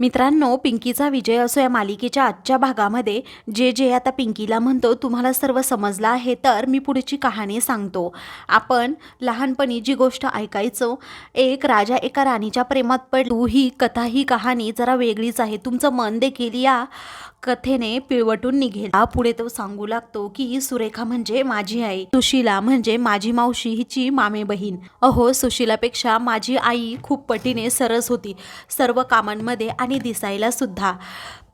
मित्रांनो पिंकीचा विजय असो या मालिकेच्या आजच्या भागामध्ये जे जे आता पिंकीला म्हणतो तुम्हाला सर्व समजलं आहे तर मी पुढची कहाणी सांगतो. आपण लहानपणी जी गोष्ट ऐकायचो एक राजा एका राणीच्या प्रेमात पडू ही कथा ही कहाणी जरा वेगळीच आहे. तुमचं मन देखील या कथेने पिळवटून निघेल. पुढे तो सांगू लागतो की सुरेखा म्हणजे माझी आई सुशीला म्हणजे माझी मावशी हिची मामे बहीण. अहो सुशीलापेक्षा माझी आई खूप पटीने सरस होती सर्व कामांमध्ये आणि दिसायला सुद्धा.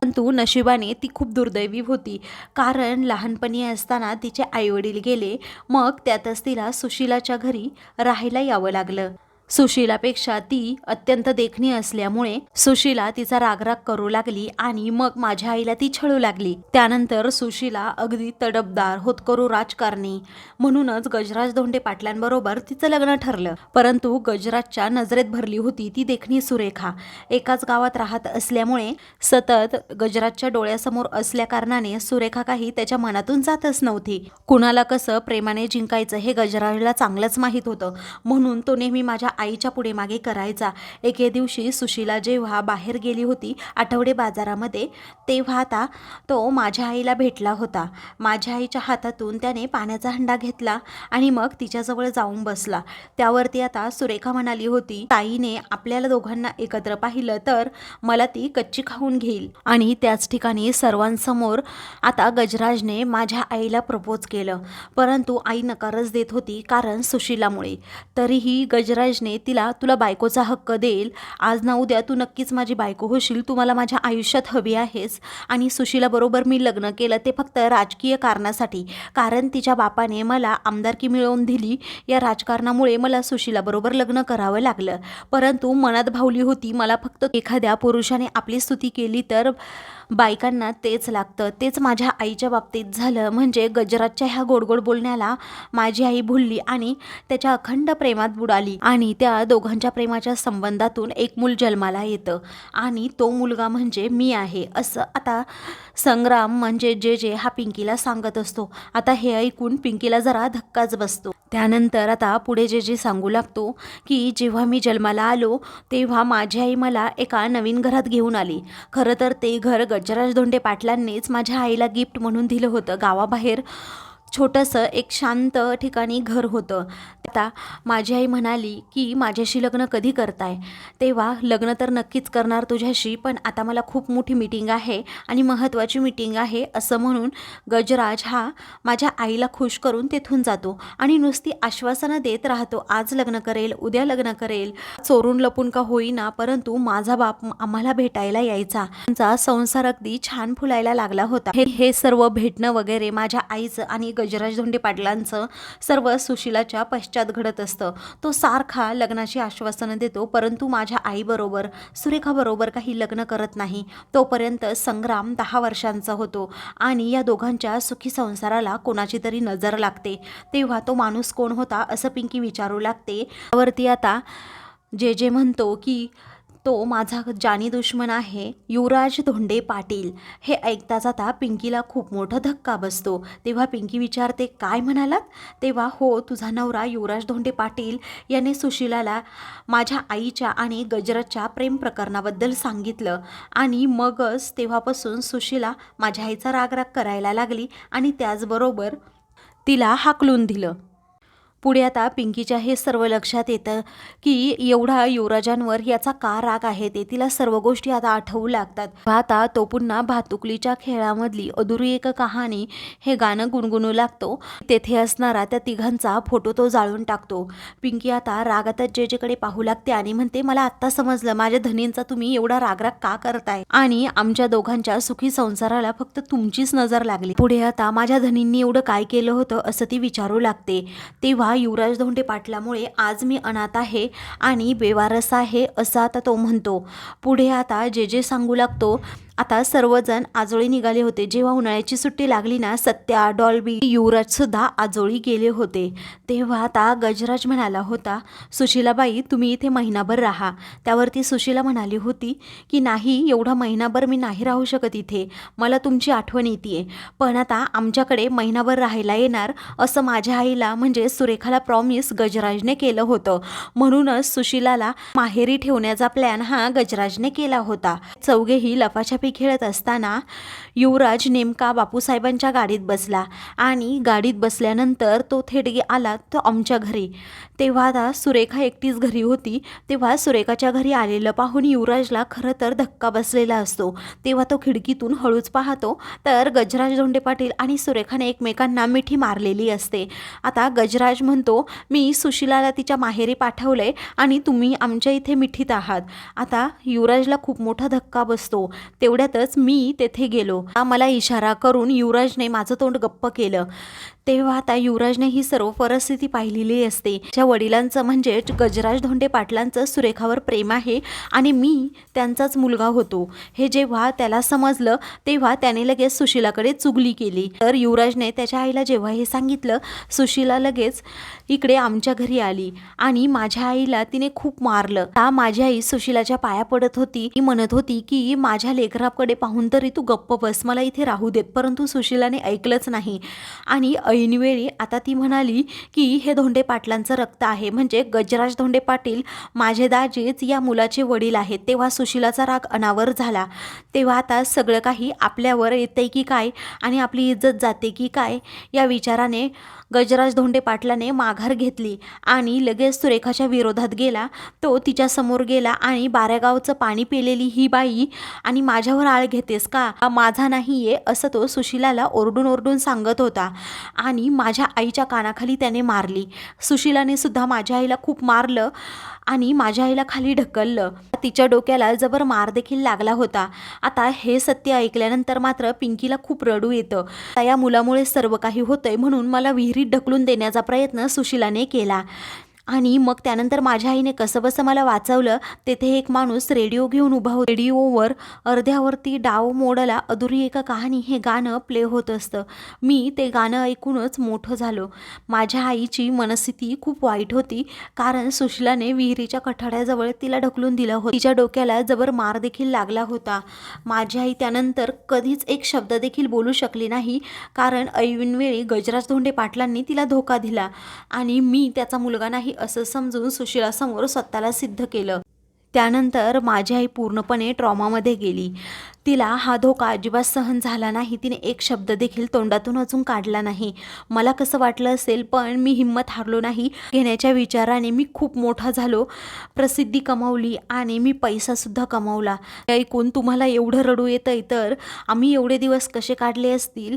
परंतु नशिबाने ती खूप दुर्दैवी होती. कारण लहानपणी असताना तिचे आईवडील गेले मग त्यातच तिला सुशीलाच्या घरी राहायला यावं लागलं. सुशीलापेक्षा ती अत्यंत देखणी असल्यामुळे सुशीला तिचा रागराग करू लागली आणि मग माझ्या आईला ती छळू लागली. त्यानंतर सुशीला अगदी तडपदार होतकरू राजकारणी म्हणूनच गजराज धोंडे पाटलांबरोबर तिचं लग्न ठरलं. परंतु गजराजच्या नजरेत भरली होती ती देखणी सुरेखा. एकाच गावात राहत असल्यामुळे सतत गजराजच्या डोळ्यासमोर असल्या कारणाने सुरेखा काही त्याच्या मनातून जातच नव्हती. कुणाला कसं प्रेमाने जिंकायचं हे गजराजला चांगलंच माहीत होतं. म्हणून तो नेहमी माझ्या आईच्या पुढे मागे करायचा. एके दिवशी सुशीला जेव्हा बाहेर गेली होती आठवडे बाजारामध्ये तेव्हा आता तो माझ्या आईला भेटला होता. माझ्या आईच्या हातातून त्याने पाण्याचा हंडा घेतला आणि मग तिच्याजवळ जाऊन बसला. त्यावरती आता सुरेखा म्हणाली होती ताईने आपल्याला दोघांना एकत्र पाहिलं तर मला ती कच्ची खाऊन घेईल. आणि त्याच ठिकाणी सर्वांसमोर आता गजराजने माझ्या आईला प्रपोज केलं. परंतु आई नकारच देत होती कारण सुशीलामुळे. तरीही गजराजने तिला तुला बायकोचा हक्क देईल. आज ना उद्या तू नक्कीच माझी बायको होशील. तू मला माझ्या आयुष्यात हवी आहेस. आणि सुशीलाबरोबर मी लग्न केलं. ते फक्त राजकीय कारणासाठी. कारण तिच्या बापाने मला आमदारकी मिळवून दिली. या राजकारणामुळे मला सुशीलाबरोबर लग्न करावं लागलं. परंतु मनात भावली होती. मला फक्त एखाद्या पुरुषाने आपली स्तुती केली तर बायकांना तेच लागतं. तेच माझ्या आईच्या बाबतीत झालं. म्हणजे गजराजच्या ह्या गोडगोड बोलण्याला माझी आई भुलली आणि त्याच्या अखंड प्रेमात बुडाली. आणि त्या दोघांच्या प्रेमाच्या संबंधातून एक मूल जन्माला येतं. आणि तो मुलगा म्हणजे मी आहे. असं आता संग्राम म्हणजे जे जे हा पिंकीला सांगत असतो. आता हे ऐकून पिंकीला जरा धक्काच बसतो. त्यानंतर आता पुढे जे जे सांगू लागतो की जेव्हा मी जन्माला आलो तेव्हा माझी आई मला एका नवीन घरात घेऊन आली. खरं तर ते घर गजराज धोंडे पाटलांनीच माझ्या आईला गिफ्ट म्हणून दिलं होतं. गावाबाहेर छोटंसं एक शांत ठिकाणी घर होतं. आता माझी आई म्हणाली की माझ्याशी लग्न कधी करताय? तेव्हा लग्न तर नक्कीच करणार तुझ्याशी पण आता मला खूप मोठी मीटिंग आहे आणि महत्त्वाची मीटिंग आहे असं म्हणून गजराज हा माझ्या आईला खुश करून तेथून जातो आणि नुसती आश्वासनं देत राहतो आज लग्न करेल उद्या लग्न करेल चोरून लपून का होईना परंतु माझा बाप आम्हाला भेटायला यायचा. त्यांचा संसार अगदी छान फुलायला लागला होता. हे हे सर्व भेटणं वगैरे माझ्या आईचं आणि गजराज धोंडे पाटलांचं सर्व सुशिलाच्या पश्चात घडत असतं. तो सारखा लग्नाची आश्वासनं देतो परंतु माझ्या आईबरोबर सुरेखाबरोबर काही लग्न करत नाही. तोपर्यंत संग्राम दहा वर्षांचा होतो आणि या दोघांच्या सुखी संसाराला कोणाची तरी नजर लागते. तेव्हा तो माणूस कोण होता असं पिंकी विचारू लागते. त्यावरती आता जे जे म्हणतो की तो माझा जानी दुश्मन आहे. युवराज धोंडे पाटील. हे ऐकता जाता पिंकीला खूप मोठा धक्का बसतो. तेव्हा पिंकी विचारते काय म्हणालात? तेव्हा हो तुझा नवरा युवराज धोंडे पाटील याने सुशिलाला माझ्या आईच्या आणि गजरजच्या प्रेम प्रकरणाबद्दल सांगितलं. आणि मगच तेव्हापासून सुशिला माझ्या आईचा रागराग करायला लागली आणि त्याचबरोबर तिला हाकलून दिलं. पुढे आता पिंकीच्या हे सर्व लक्षात येतं की एवढा युवराजांवर याचा का राग आहे ते तिला सर्व गोष्टी आता आठवू लागतात. आता तो पुन्हा भातुकलीच्या खेळामधली अधुरी एक कहाणी हे गाणं गुणगुणू लागतो. तेथे असणारा त्या तिघांचा फोटो तो जाळून टाकतो. पिंकी आता रागातच जेजेकडे पाहू लागते आणि म्हणते मला आत्ता समजलं माझ्या धनींचा तुम्ही एवढा रागराग का करताय? आणि आमच्या दोघांच्या सुखी संसाराला फक्त तुमचीच नजर लागली. पुढे आता माझ्या धनींनी एवढं काय केलं होतं असं ती विचारू लागते. तेव्हा युवराज धोंडे पाटलामुळे आज मी अनाथ आहे आणि बेवारस आहे असं आता तो म्हणतो. पुढे आता जे जे सांगू लागतो आता सर्वजण आजोळी निघाले होते. जेव्हा उन्हाळ्याची सुट्टी लागली ना सत्या डॉल्बी युवराज सुद्धा आजोळी गेले होते. तेव्हा आता गजराज म्हणाला होता सुशीलाबाई तुम्ही इथे महिनाभर राहा. त्यावरती सुशीला म्हणाली होती की नाही एवढा महिनाभर मी नाही राहू शकत इथे. मला तुमची आठवण येते पण आता आमच्याकडे महिनाभर राहायला येणार असं माझ्या आईला म्हणजे सुरेखाला प्रॉमिस गजराजने केलं होतं. म्हणूनच सुशीलाला माहेरी ठेवण्याचा प्लॅन हा गजराजने केला होता. चौघेही लपाछापी खेळत असताना युवराज नेमका बापूसाहेबांच्या गाडीत बसला आणि गाडीत बसल्यानंतर तो थेट आला तो आमच्या घरी. तेव्हा आता सुरेखा एकटीच घरी होती. तेव्हा सुरेखाच्या घरी आलेलं पाहून युवराजला खरं तर धक्का बसलेला असतो. तेव्हा तो खिडकीतून हळूच पाहतो. तर गजराज धोंडे पाटील आणि सुरेखाने एकमेकांना मिठी मारलेली असते. आता गजराज म्हणतो मी सुशिलाला तिच्या माहेरी पाठवलंय आणि तुम्ही आमच्या इथे मिठीत आहात. आता युवराजला खूप मोठा धक्का बसतो. तेवढ्यातच मी तेथे गेलो. हा मला इशारा करून युवराजने माझं तोंड गप्प केलं. तेव्हा आता युवराजने ही सर्व परिस्थिती पाहिलेली असते. ज्या वडिलांचं म्हणजे गजराज धोंडे पाटलांचं सुरेखावर प्रेम आहे आणि मी त्यांचाच मुलगा होतो. हे जेव्हा त्याला समजलं तेव्हा त्याने लगेच सुशीलाकडे चुगली केली. तर युवराजने त्याच्या आईला जेव्हा हे सांगितलं सुशीला लगेच इकडे आमच्या घरी आली आणि माझ्या आईला तिने खूप मारलं. का माझी आई सुशीलाच्या पाया पडत होती. ती म्हणत होती की माझ्या लेकराकडे पाहून तरी तू गप्प बस मला इथे राहू देत परंतु सुशीलाने ऐकलंच नाही. आणि ऐनवेळी आता ती म्हणाली की हे धोंडे पाटलांचं रक्त आहे. म्हणजे गजराज धोंडे पाटील माझे दाजीच या मुलाचे वडील आहेत. तेव्हा सुशिलाचा राग अनावर झाला. तेव्हा आता सगळं काही आपल्यावर येते की काय आणि आपली इज्जत जाते की काय या विचाराने गजराज धोंडे पाटलाने माघार घेतली आणि लगेच सुरेखाच्या विरोधात गेला. तो तिच्यासमोर गेला आणि बाऱ्यागावचं पाणी पिलेली ही बाई आणि माझ्यावर आळ घेतेस का? हा माझा नाही आहे असं तो सुशिलाला ओरडून ओरडून सांगत होता. आणि माझ्या आईच्या कानाखाली त्याने मारली. सुशिलाने सुद्धा माझ्या आईला खूप मारलं आणि माझ्या आईला खाली ढकललं. तिच्या डोक्याला जबर मार देखील लागला होता. आता हे सत्य ऐकल्यानंतर मात्र पिंकीला खूप रडू येतं. या मुलामुळे सर्व काही होतंय म्हणून मला विहिरीत ढकलून देण्याचा प्रयत्न सुशिलाने केला. आणि मग त्यानंतर माझ्या आईने कसं बसं मला वाचवलं तेथे एक माणूस रेडिओ घेऊन उभा होता. रेडिओवर अर्ध्यावरती डाव मोडला अधुरी एका कहाणी हे गाणं प्ले होत असतं. मी ते गाणं ऐकूनच मोठं झालो. माझ्या आईची मनस्थिती खूप वाईट होती कारण सुशिलाने विहिरीच्या कठाड्याजवळ तिला ढकलून दिलं होतं. तिच्या डोक्याला जबर मार देखील लागला होता. माझी आई त्यानंतर कधीच एक शब्द देखील बोलू शकली नाही कारण ऐनवेळी गजराज धोंडे पाटलांनी तिला धोका दिला आणि मी त्याचा मुलगा नाही असं समजून सुशिलासमोर स्वतःला सिद्ध केलं. त्यानंतर माझी आई पूर्णपणे ट्रॉमामध्ये गेली. तिला हा धोका अजिबात सहन झाला नाही. तिने एक शब्द देखील तोंडातून अजून काढला नाही. मला कसं वाटलं असेल पण मी हिंमत हारलो नाही. घेण्याच्या विचाराने मी खूप मोठा झालो. प्रसिद्धी कमावली आणि मी पैसासुद्धा कमावला. ऐकून तुम्हाला एवढं रडू येतंय तर आम्ही एवढे दिवस कसे काढले असतील?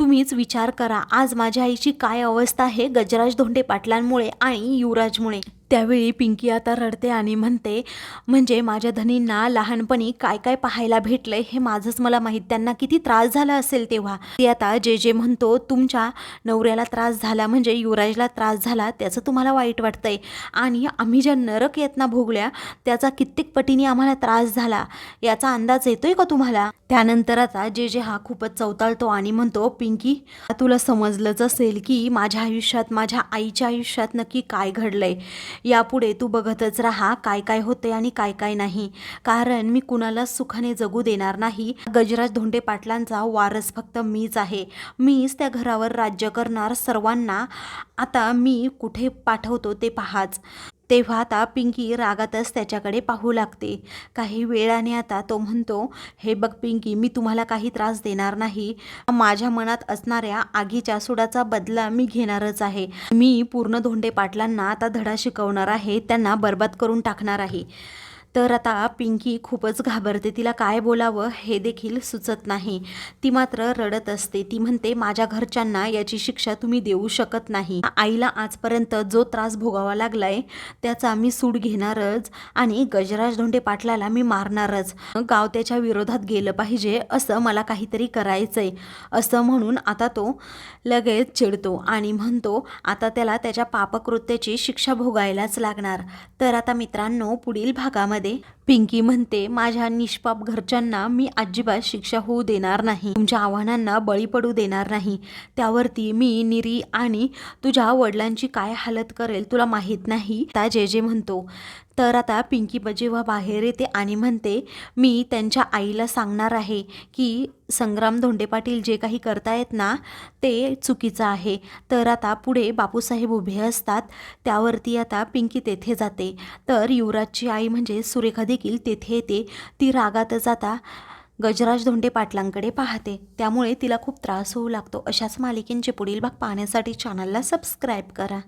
तुम्हीच विचार करा आज माझ्या आईची काय अवस्था आहे गजराज धोंडे पाटलांमुळे आणि युवराजमुळे. त्यावेळी पिंकी आता रडते आणि म्हणते म्हणजे माझ्या धनींना लहानपणी काय काय पाहायला भेटलंय हे माझंच मला माहीत. त्यांना किती त्रास झाला असेल तेव्हा. ते आता जे जे म्हणतो तुमच्या नवऱ्याला त्रास झाला म्हणजे युवराजला त्रास झाला त्याचं तुम्हाला वाईट वाटतंय. आणि आम्ही ज्या नरक यातना भोगल्या त्याचा कित्येक पटीने आम्हाला त्रास झाला. याचा अंदाज येतोय का तुम्हाला? त्यानंतर आता जे जे हा खूपच चवताळतो आणि म्हणतो पिं पिंकी तुला समजलंच असेल की माझ्या आयुष्यात माझ्या आईच्या आयुष्यात नक्की काय घडलंय. यापुढे तू बघतच राहा काय काय होते आणि काय काय नाही. कारण मी कुणाला सुखाने जगू देणार नाही. गजराज धोंडे पाटलांचा वारस फक्त मीच आहे. मीच त्या घरावर राज्य करणार सर्वांना. आता मी कुठे पाठवतो ते पाहाच. तेव्हा आता पिंकी रागातच त्याच्याकडे पाहू लागते. काही वेळाने आता तो म्हणतो हे बघ पिंकी मी तुम्हाला काही त्रास देणार नाही. माझ्या मनात असणाऱ्या आगीच्या सुडाचा बदला मी घेणारच आहे. मी पूर्ण धोंडे पाटलांना आता धडा शिकवणार आहे त्यांना बरबाद करून टाकणार आहे. तर आता पिंकी खूपच घाबरते. तिला काय बोलावं हे देखील सुचत नाही. ती मात्र रडत असते. ती म्हणते माझ्या घरच्यांना याची शिक्षा तुम्ही देऊ शकत नाही. आईला आजपर्यंत जो त्रास भोगावा लागलाय त्याचा मी सूड घेणारच आणि गजराज धोंडे पाटलाला मी मारणारच. गाव त्याच्या विरोधात गेलं पाहिजे असं मला काहीतरी करायचंय. असं म्हणून आता तो लगेच चिडतो आणि म्हणतो आता त्याला त्याच्या पापकृत्याची शिक्षा भोगायलाच लागणार. तर आता मित्रांनो पुढील भागामध्ये കൂടാതെ पिंकी म्हणते माझ्या निष्पाप घरच्यांना मी अजिबात शिक्षा होऊ देणार नाही. तुमच्या आव्हानांना बळी पडू देणार नाही. त्यावरती मी निरी आणि तुझ्या वडिलांची काय हालत करेल तुला माहीत नाही. ता जे जे म्हणतो. तर आता पिंकी ब- जेव्हा बाहेर येते आणि म्हणते मी त्यांच्या आईला सांगणार आहे की संग्राम धोंडे पाटील जे काही करतायत ना ते चुकीचं आहे. तर आता पुढे बापूसाहेब उभे असतात. त्यावरती आता पिंकी तेथे जाते. तर युवराजची आई म्हणजे सुरेखा देखील तेथे येते. ती रागात जाता गजराज धोंडे पाटलांकडे पाहते. त्यामुळे तिला खूप त्रास होऊ लागतो. अशाच मालिकेंचे पुढील भाग पाहण्यासाठी चॅनलला सबस्क्राईब करा.